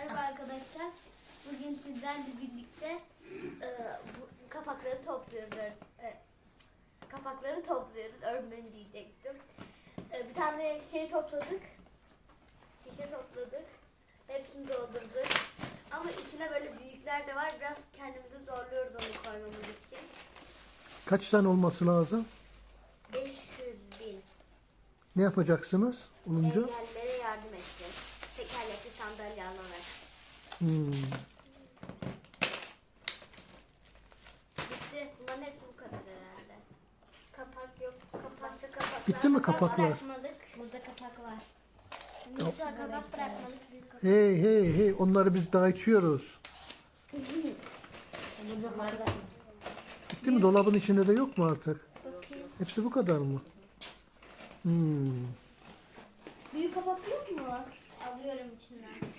Merhaba arkadaşlar. Bugün sizlerle birlikte e, bu kapakları topluyoruz. e, kapakları topluyoruz. Örgün diyecektim. E, bir tane şey topladık. Şişe topladık. Hepsini doldurduk. Ama içine böyle büyükler de var. Biraz kendimizi zorluyoruz onu koymamız için. Kaç tane olması lazım? 500 bin Ne yapacaksınız olunca? engellilere yardım edeceğiz. Tekerlekli sandalye alarak. Hmm. Bitti. Bunların hepsi bu kadar herhalde. Kapak yok. Kapakta kapaklar. Bitti mi kapaklar? Bırakmadık. Burada kapak var. Mesela kapak bırakmadık. Büyük kapak. Hey hey hey onları biz daha içiyoruz. Bitti mi? Dolabın içinde de yok mu artık? Bakayım. Hepsi bu kadar mı? Hmm. Büyük kapak yok mu? Alıyorum içinden.